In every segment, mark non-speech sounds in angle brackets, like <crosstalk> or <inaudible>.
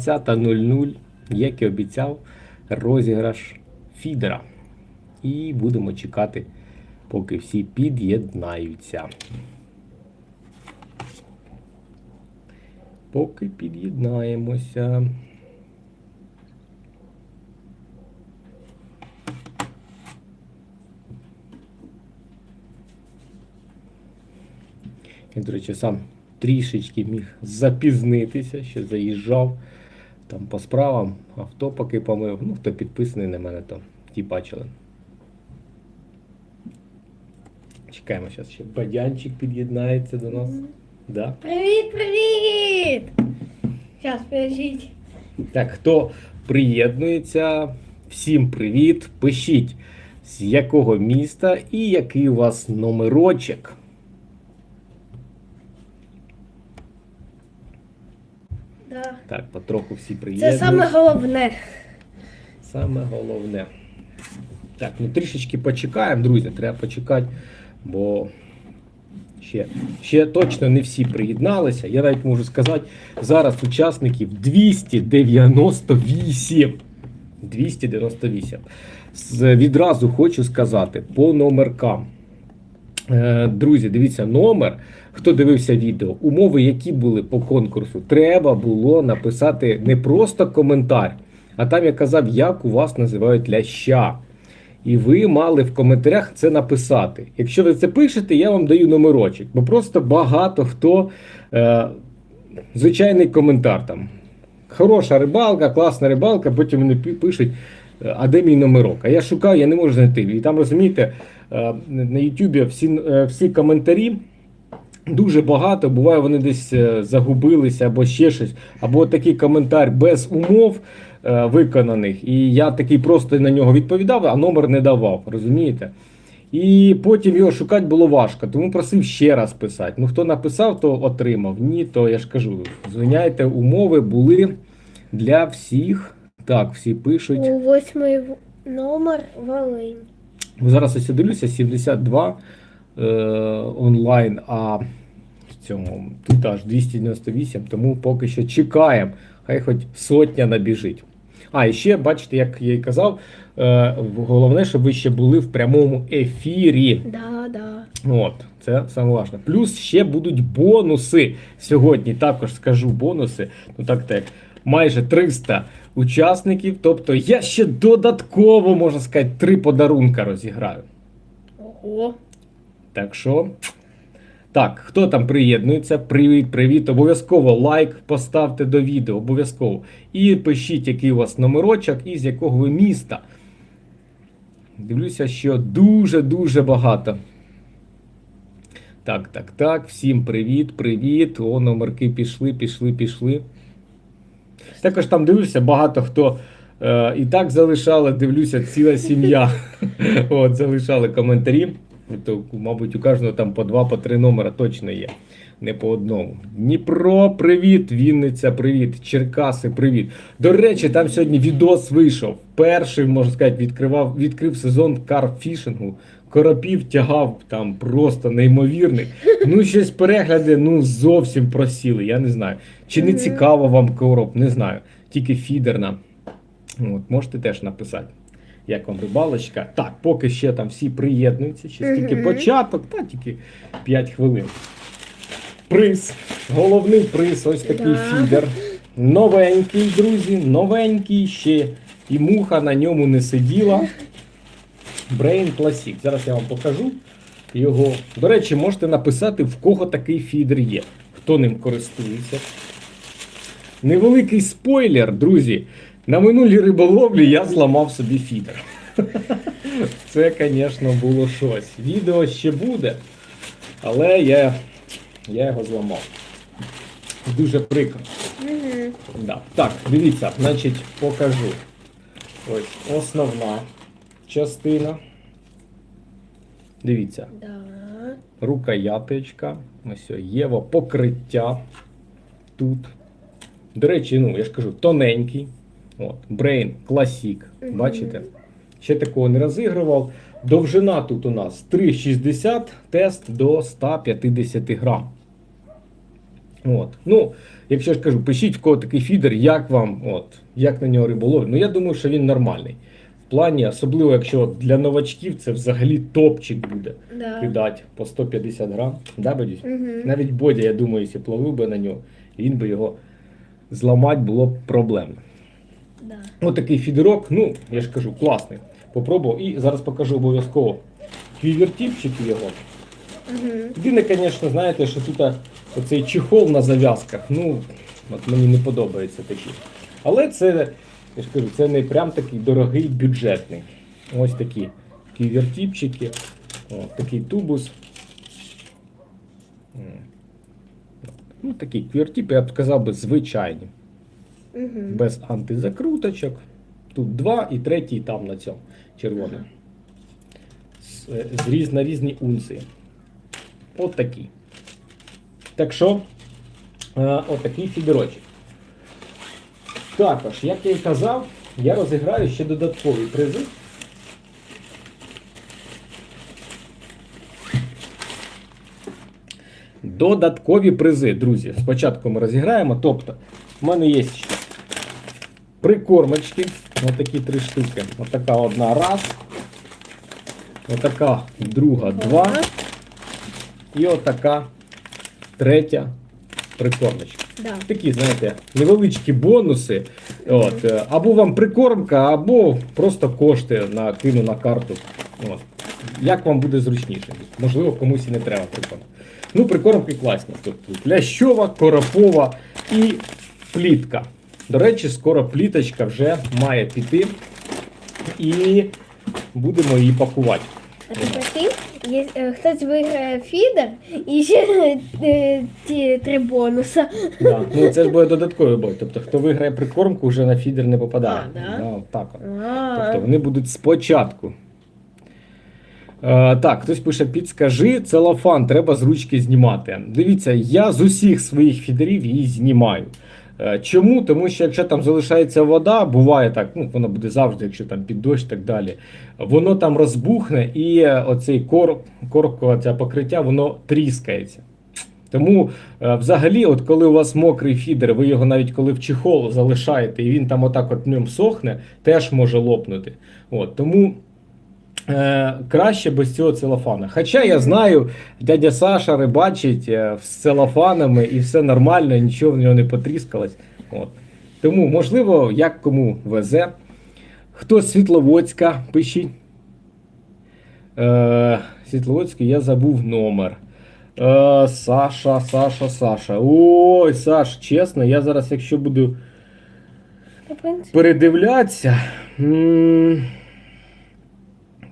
20.00, як і обіцяв, розіграш фідера. І будемо чекати, поки всі під'єднаються. Поки під'єднаємося. Я, до речі, сам трішечки міг запізнитися, ще заїжджав там по справам, авто поки помив. Ну, хто підписаний на мене, то ті бачили. Чекаємо, зараз ще бадянчик під'єднається до нас. Да? Привіт, привіт! Зараз, подождіть. Так, хто приєднується, всім привіт. Пишіть, з якого міста і який у вас номерочок. Да. Так, потроху всі Це саме головне. Саме головне. Так, ну трішечки почекаємо, друзі, треба почекати, бо ще, ще точно не всі приєдналися. Я навіть можу сказати, зараз учасників 298. 298. З- Відразу хочу сказати по номеркам. Е, Друзі, дивіться, номер. Хто дивився відео, умови, які були по конкурсу, треба було написати не просто коментар, а там я казав, як у вас називають ляща. І ви мали в коментарях це написати. Якщо ви це пишете, я вам даю номерочок. Бо просто багато хто е, звичайний коментар там. Хороша рибалка, класна рибалка, потім вони пишуть, а де мій номерок? А я шукаю, я не можу знайти. І там розумієте, е, на Ютубі всі, е, всі коментарі. Дуже багато, буває, вони десь е, загубилися або ще щось, або такий коментар без умов е, виконаних, і я такий просто на нього відповідав, а номер не давав, розумієте? І потім його шукати було важко, тому просив ще раз писати. Ну, хто написав, то отримав. Ні, то я ж кажу, звиняйте, умови були для всіх. Так, всі пишуть. У восьмий номер Волинь. Зараз ось я дивлюся, 72 е, онлайн, а в цьому тут аж 298, тому поки що чекаємо. Хай хоч сотня набіжить. А, і ще, бачите, як я і казав, е, головне, щоб ви ще були в прямому ефірі. Да, да. От, це саме важливо. Плюс ще будуть бонуси. Сьогодні також скажу бонуси. Ну так так, майже 300 учасників. Тобто я ще додатково, можна сказати, три подарунка розіграю. Ого. Так що. Так, хто там приєднується? Привіт, привіт. Обов'язково лайк поставте до відео, обов'язково. І пишіть, який у вас номерочок і з якого ви міста. Дивлюся, що дуже-дуже багато. Так, так, так. Всім привіт, привіт. О, номерки пішли, пішли, пішли. Також там дивлюся, багато хто е, і так залишали, дивлюся, ціла сім'я. <laughs> От, залишали коментарі. То, мабуть, у кожного там по два, по три номера точно є. Не по одному. Дніпро, привіт, Вінниця, привіт, Черкаси, привіт. До речі, там сьогодні відос вийшов. Перший, можна сказати, відкривав, відкрив сезон карфішингу. Коропів тягав там просто неймовірний. Ну, щось перегляди, ну зовсім просіли. Я не знаю. Чи не цікаво вам короб, не знаю. Тільки фідерна. От, можете теж написати. Як вам рибалочка? Так, поки ще там всі приєднуються, ще тільки початок, та тільки 5 хвилин. Приз. Головний приз, ось такий фідер. Новенький, друзі, новенький ще. І муха на ньому не сиділа. Brain Classic. Зараз я вам покажу його. До речі, можете написати, в кого такий фідер є, хто ним користується. Невеликий спойлер, друзі. На минулій риболовлі я зламав собі фідер. <laughs> Це, звісно, було щось. Відео ще буде, але я, я його зламав. Дуже прикро. Угу. Да. Так, дивіться, значить, покажу. Ось основна частина. Дивіться, Да. рукояточка. Ось о, єво, покриття тут. До речі, ну, я ж кажу, тоненький. От, Brain Classic. Бачите? Ще такого не розігрував. Довжина тут у нас 3,60, тест до 150 грам. От. Ну, якщо ж кажу, пишіть в кого такий фідер, як вам, от, як на нього риболовлять. Ну, я думаю, що він нормальний. В плані, особливо, якщо для новачків це взагалі топчик буде Да. кидати по 150 грам. Да, Угу. Навіть Бодя, я думаю, якщо плавив би на нього, він би його зламати було б проблемно. Да. Ось такий фідерок, ну, я ж кажу, класний. Попробував і зараз покажу обов'язково квівертіпчик його. Угу. Єдине, звісно, знаєте, що тут оцей чехол на зав'язках, ну, от мені не подобається такі. Але це, я ж кажу, це не прям такий дорогий бюджетний. Ось такі квівертіпчики, О, такий тубус. Ну, такий квівертіп, я б сказав би, звичайні Угу. без антизакруточок. Тут два і третій там на цьому червоному. З, е, з на різні унції. От такі. Так що, е, от фідерочок. Також, як я і казав, я розіграю ще додаткові призи. Додаткові призи, друзі. Спочатку ми розіграємо. Тобто, в мене є ще прикормочки. Ось такі три штуки. Ось така одна раз. Ось така друга два. І отака третя прикормочка. Да. Такі, знаєте, невеличкі бонуси. От, або вам прикормка, або просто кошти на кину на карту. От. Як вам буде зручніше? Можливо, комусь і не треба прикормка. Ну, прикормки класні. Тобто плящова, коропова і плітка. До речі, скоро пліточка вже має піти. І будемо її пакувати. А ти прикинь, є, е, хтось виграє фідер і ще е, ті три бонуса. Да. Ну, це ж буде додатковий бой. Тобто, хто виграє прикормку, вже на фідер не попадає. А, да? от так от. Тобто вони будуть спочатку. Е, так, хтось пише: підскажи, целофан, треба з ручки знімати. Дивіться, я з усіх своїх фідерів її знімаю. Е, Чому? Тому що якщо там залишається вода, буває так, ну воно буде завжди, якщо там під дощ і так далі. Воно там розбухне і е, оцей корок, коркове це покриття, воно тріскається. Тому е, взагалі, от коли у вас мокрий фідер, ви його навіть коли в чехол залишаєте, і він там отак от ньому сохне, теж може лопнути. От, тому краще без цього целофана. Хоча я знаю, дядя Саша рибачить е, з целофанами і все нормально, нічого в нього не потріскалось. От. Тому, можливо, як кому везе. Хто з Світловодська, пишіть. Е, Світловодський я забув номер. Е, Саша, Саша, Саша. Ой, Саш, чесно, я зараз, якщо буду передивлятися.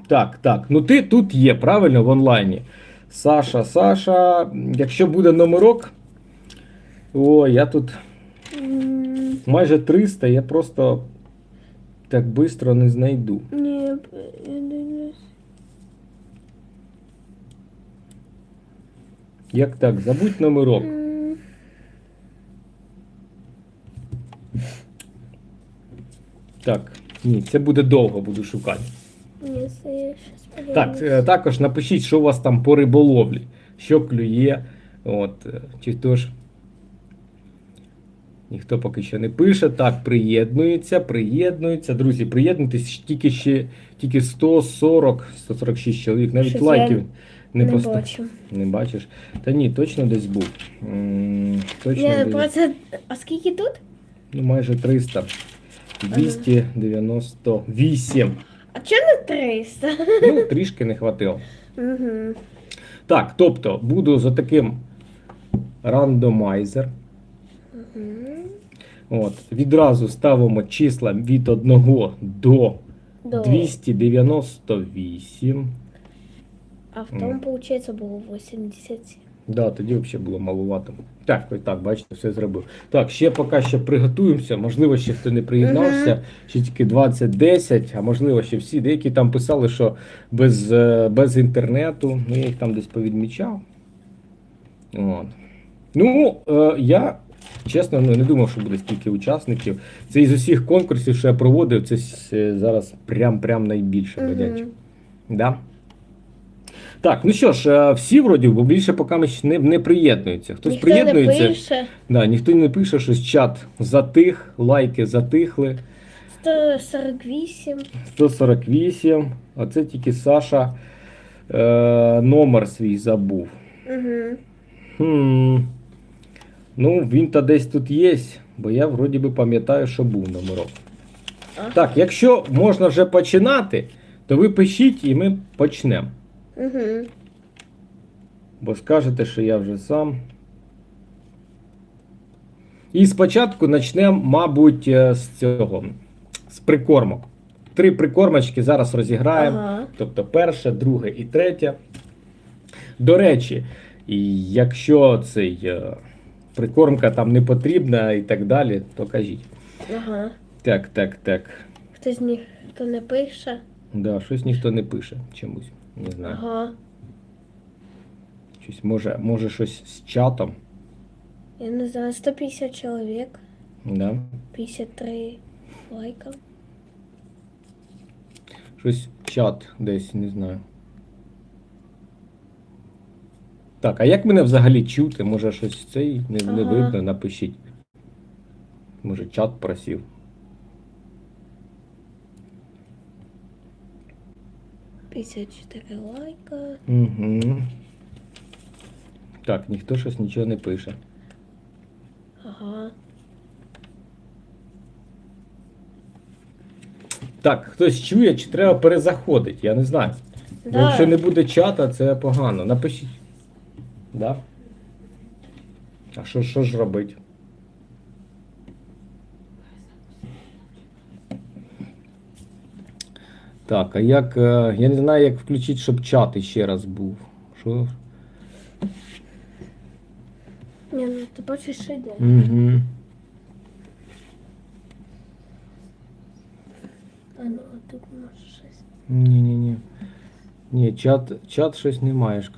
Так, так. Ну ти тут є, правильно, в онлайні. Саша, Саша. Якщо буде номерок. Ой, я тут майже 300, я просто так швидко не знайду. ні, я дивлюсь. Як так? Забудь номерок. Так, ні, це буде довго, буду шукати. Ні, це я Так, е, також напишіть, що у вас там по риболовлі, що клює. От, е, чи то ж. Ніхто поки що не пише. Так, приєднується, приєднується. Друзі, приєднуйтесь тільки ще тільки 140, 146 чоловік. Навіть Щось лайків не, не поста- бачу. Не бачиш? Та ні, точно десь був. М, Точно Я десь. про це... А скільки тут? Ну, майже 300. 298. А чого не 300? Ну, трішки не хватило. Угу. Так, тобто буду за таким рандомайзер. От, відразу ставимо числа від 1 до До... 298. А в тому, виходить, було 87. Да, тоді взагалі було малувато. Так, ось так, бачите, все зробив. Так, ще поки ще приготуємося. Можливо, ще хто не приєднався, ще тільки 20-10, а можливо, ще всі. Деякі там писали, що без, е, без інтернету. Ну, я їх там десь повідмічав. От. Ну, е, я чесно ну, не думав, що буде стільки учасників. Це із усіх конкурсів, що я проводив, це е, зараз прям-прям найбільше Мгм. ведеться. Да? Так, ну що ж, е, всі вроді, бо більше поки ми не, не приєднуються. Хтось Ніхто не приєднується. пише. Да, ніхто не пише, щось чат затих, лайки затихли. 148. 148. А це тільки Саша е, номер свій забув. Угу. Хм. Ну, він то десь тут є, бо я вроді би пам'ятаю, що був номерок. Ага. Так, якщо можна вже починати, то ви пишіть і ми почнемо. Угу. Бо скажете, що я вже сам. І спочатку почнемо, мабуть, е, з цього. З прикормок. Три прикормочки зараз розіграємо. Ага. Тобто перше, друге і третє. До речі, якщо цей е, прикормка там не потрібна і так далі, то кажіть. Ага. Так, так, так. Хтось ніхто не пише. Да, щось ніхто не пише чомусь. Не знаю. Ага. Щось, може, може щось з чатом. Я не знаю, 150 чоловік, Да? 53 лайка. Щось чат десь, не знаю. Так, а як мене взагалі чути? Може щось цей не, не Ага. видно, напишіть. Може чат просів. – 54 лайка. Угу. Так, ніхто щось нічого не пише. Ага. Так, хтось чує, чи треба перезаходити, я не знаю. Да. Якщо не буде чата, це погано. Напишіть. Да? А що, що ж робити? Так, а як. е, Я не знаю, як включити, щоб чат ще раз був. Що? Ні, ну ти бачиш, що йде. Угу. А ну, тут може щось. Ні, ні, чат, чат щось немає, ж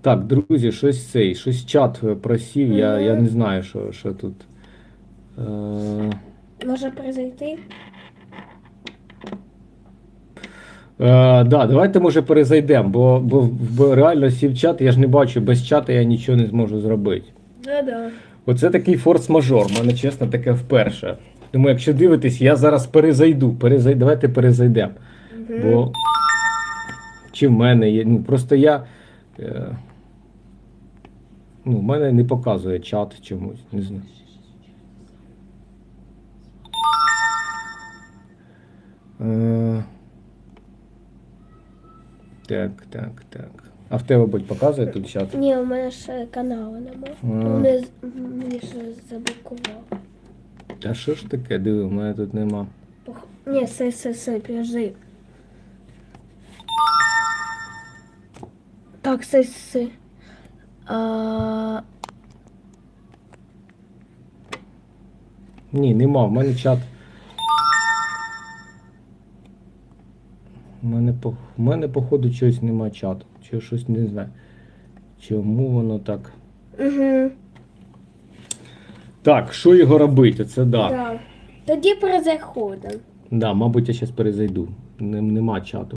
Так, друзі, щось цей, щось чат е, просів, я, я не знаю, що, що тут. Е, Може призайти? е, да, давайте може перезайдемо, бо, бо, бо реально сів чат, я ж не бачу, без чата я нічого не зможу зробити. Да-да. Оце такий форс-мажор, в мене чесно таке вперше. Тому якщо дивитесь, я зараз перезайду. Перезай... Давайте перезайдемо. Бо чи в мене є. Ну, просто я. Е... Ну, в мене не показує чат чомусь, не знаю. Е... Так, так, так. А в тебе будь показує тут чат? Ні, у мене ж каналу немає. А. Вони з- мені ж заблокував. Та що ж таке, диви, в мене тут нема. Пох- Ні, все, все, все, підожди. Так, все, все. А, Ні, нема, в мене чат. У мене, по- в мене, походу, чогось нема чату. Чи щось не знаю. Чому воно так? угу. Так, що його робити? Це да. Да. Тоді перезаходимо. Да, мабуть, я зараз перезайду. Нем- Нема чату.